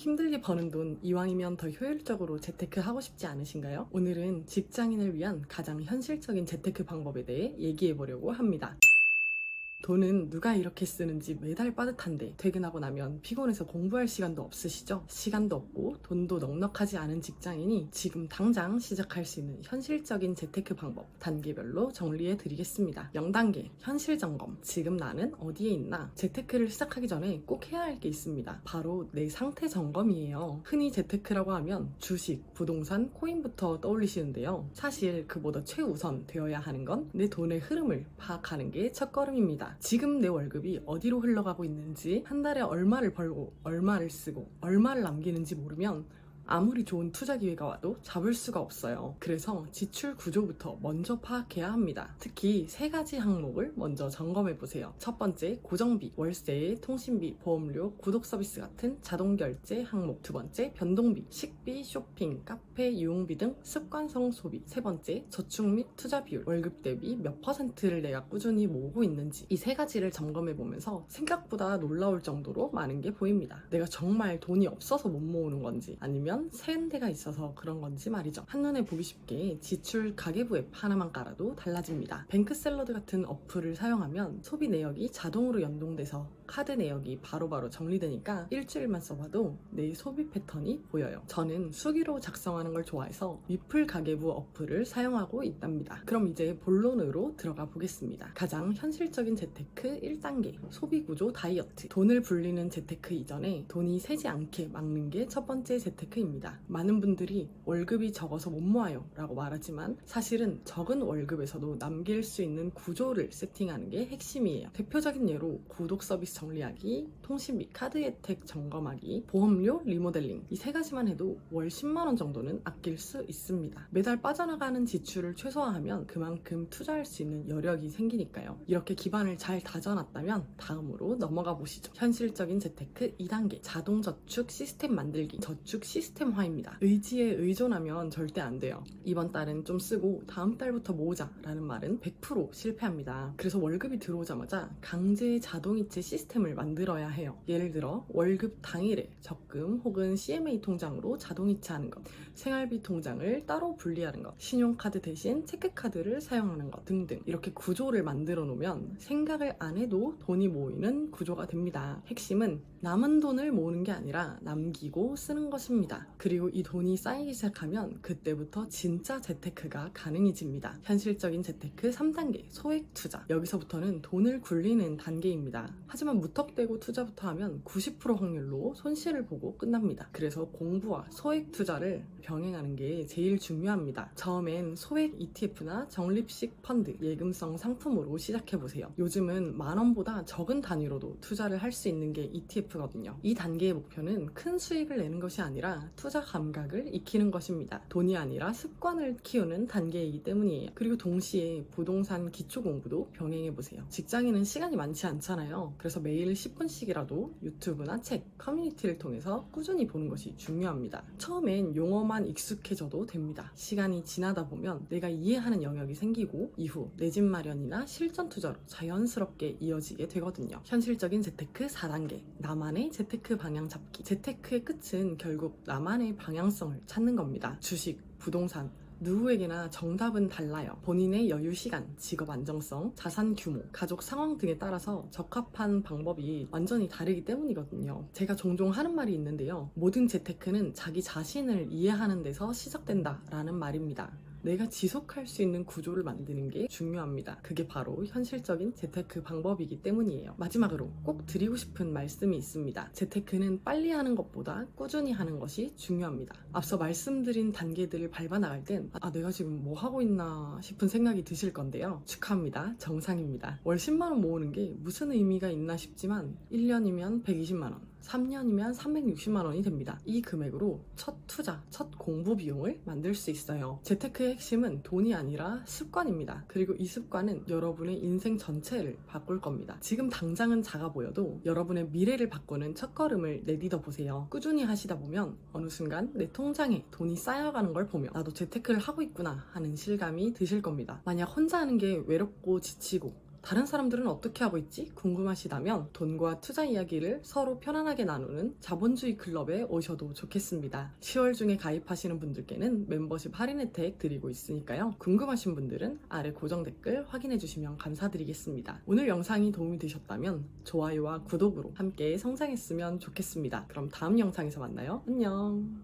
힘들게 버는 돈 이왕이면 더 효율적으로 재테크 하고 싶지 않으신가요? 오늘은 직장인을 위한 가장 현실적인 재테크 방법에 대해 얘기해 보려고 합니다. 돈은 누가 이렇게 쓰는지 매달 빠듯한데 퇴근하고 나면 피곤해서 공부할 시간도 없으시죠? 시간도 없고 돈도 넉넉하지 않은 직장인이 지금 당장 시작할 수 있는 현실적인 재테크 방법 단계별로 정리해 드리겠습니다. 0단계 현실 점검 지금 나는 어디에 있나? 재테크를 시작하기 전에 꼭 해야 할 게 있습니다. 바로 내 상태 점검이에요. 흔히 재테크라고 하면 주식, 부동산, 코인부터 떠올리시는데요. 사실 그보다 최우선 되어야 하는 건 내 돈의 흐름을 파악하는 게 첫걸음입니다. 지금 내 월급이 어디로 흘러가고 있는지, 한 달에 얼마를 벌고, 얼마를 쓰고, 얼마를 남기는지 모르면 아무리 좋은 투자 기회가 와도 잡을 수가 없어요. 그래서 지출 구조부터 먼저 파악해야 합니다. 특히 세 가지 항목을 먼저 점검해 보세요. 첫 번째, 고정비, 월세, 통신비, 보험료, 구독 서비스 같은 자동 결제 항목. 두 번째, 변동비, 식비, 쇼핑, 카페, 유용비 등 습관성 소비. 세 번째, 저축 및 투자 비율, 월급 대비 몇 퍼센트를 내가 꾸준히 모으고 있는지. 이 세 가지를 점검해 보면서 생각보다 놀라울 정도로 많은 게 보입니다. 내가 정말 돈이 없어서 못 모으는 건지 아니면 세는 데가 있어서 그런 건지 말이죠. 한눈에 보기 쉽게 지출 가계부 앱 하나만 깔아도 달라집니다. 뱅크 샐러드 같은 어플을 사용하면 소비 내역이 자동으로 연동돼서 카드 내역이 바로 바로 정리되니까 일주일만 써봐도 내 소비 패턴이 보여요. 저는 수기로 작성하는 걸 좋아해서 위플 가계부 어플을 사용하고 있답니다. 그럼 이제 본론으로 들어가 보겠습니다. 가장 현실적인 재테크 1단계 소비 구조 다이어트 돈을 불리는 재테크 이전에 돈이 새지 않게 막는 게 첫 번째 재테크입니다. 많은 분들이 월급이 적어서 못 모아요 라고 말하지만 사실은 적은 월급에서도 남길 수 있는 구조를 세팅하는 게 핵심이에요. 대표적인 예로 구독 서비스 정리하기, 통신비, 카드 혜택 점검하기, 보험료 리모델링 이 세 가지만 해도 월 10만 원 정도는 아낄 수 있습니다. 매달 빠져나가는 지출을 최소화하면 그만큼 투자할 수 있는 여력이 생기니까요. 이렇게 기반을 잘 다져놨다면 다음으로 넘어가 보시죠. 현실적인 재테크 2단계 자동 저축 시스템 만들기 저축 시스템 화입니다. 의지에 의존하면 절대 안 돼요. 이번 달은 좀 쓰고 다음 달부터 모으자 라는 말은 100% 실패합니다. 그래서 월급이 들어오자마자 강제 자동이체 시스템을 만들어야 해요. 예를 들어 월급 당일에 적금 혹은 CMA 통장으로 자동이체하는 것, 생활비 통장을 따로 분리하는 것, 신용카드 대신 체크카드를 사용하는 것 등등 이렇게 구조를 만들어 놓으면 생각을 안 해도 돈이 모이는 구조가 됩니다. 핵심은 남은 돈을 모으는 게 아니라 남기고 쓰는 것입니다. 그리고 이 돈이 쌓이기 시작하면 그때부터 진짜 재테크가 가능해집니다. 현실적인 재테크 3단계 소액 투자. 여기서부터는 돈을 굴리는 단계입니다. 하지만 무턱대고 투자부터 하면 90% 확률로 손실을 보고 끝납니다. 그래서 공부와 소액 투자를 병행하는 게 제일 중요합니다. 처음엔 소액 ETF나 적립식 펀드, 예금성 상품으로 시작해 보세요. 요즘은 만 원보다 적은 단위로도 투자를 할 수 있는 게 ETF 거든요. 이 단계의 목표는 큰 수익을 내는 것이 아니라 투자 감각을 익히는 것입니다. 돈이 아니라 습관을 키우는 단계이기 때문이에요. 그리고 동시에 부동산 기초 공부도 병행해 보세요. 직장인은 시간이 많지 않잖아요. 그래서 매일 10분씩이라도 유튜브나 책, 커뮤니티를 통해서 꾸준히 보는 것이 중요합니다. 처음엔 용어만 익숙해져도 됩니다. 시간이 지나다 보면 내가 이해하는 영역이 생기고 이후 내 집 마련이나 실전 투자로 자연스럽게 이어지게 되거든요. 현실적인 재테크 4단계 나만의 재테크 방향 잡기 재테크의 끝은 결국 나만의 방향성을 찾는 겁니다. 주식, 부동산, 누구에게나 정답은 달라요. 본인의 여유 시간, 직업 안정성, 자산 규모, 가족 상황 등에 따라서 적합한 방법이 완전히 다르기 때문이거든요. 제가 종종 하는 말이 있는데요. 모든 재테크는 자기 자신을 이해하는 데서 시작된다라는 말입니다. 내가 지속할 수 있는 구조를 만드는 게 중요합니다. 그게 바로 현실적인 재테크 방법이기 때문이에요. 마지막으로 꼭 드리고 싶은 말씀이 있습니다. 재테크는 빨리 하는 것보다 꾸준히 하는 것이 중요합니다. 앞서 말씀드린 단계들을 밟아 나갈 땐 아, 내가 지금 뭐 하고 있나 싶은 생각이 드실 건데요. 축하합니다. 정상입니다. 월 10만원 모으는 게 무슨 의미가 있나 싶지만 1년이면 120만원. 3년이면 360만 원이 됩니다. 이 금액으로 첫 투자, 첫 공부 비용을 만들 수 있어요. 재테크의 핵심은 돈이 아니라 습관입니다. 그리고 이 습관은 여러분의 인생 전체를 바꿀 겁니다. 지금 당장은 작아 보여도 여러분의 미래를 바꾸는 첫걸음을 내딛어 보세요. 꾸준히 하시다 보면 어느 순간 내 통장에 돈이 쌓여가는 걸 보며 나도 재테크를 하고 있구나 하는 실감이 드실 겁니다. 만약 혼자 하는 게 외롭고 지치고 다른 사람들은 어떻게 하고 있지? 궁금하시다면 돈과 투자 이야기를 서로 편안하게 나누는 자본주의 클럽에 오셔도 좋겠습니다. 10월 중에 가입하시는 분들께는 멤버십 할인 혜택 드리고 있으니까요. 궁금하신 분들은 아래 고정 댓글 확인해 주시면 감사드리겠습니다. 오늘 영상이 도움이 되셨다면 좋아요와 구독으로 함께 성장했으면 좋겠습니다. 그럼 다음 영상에서 만나요. 안녕.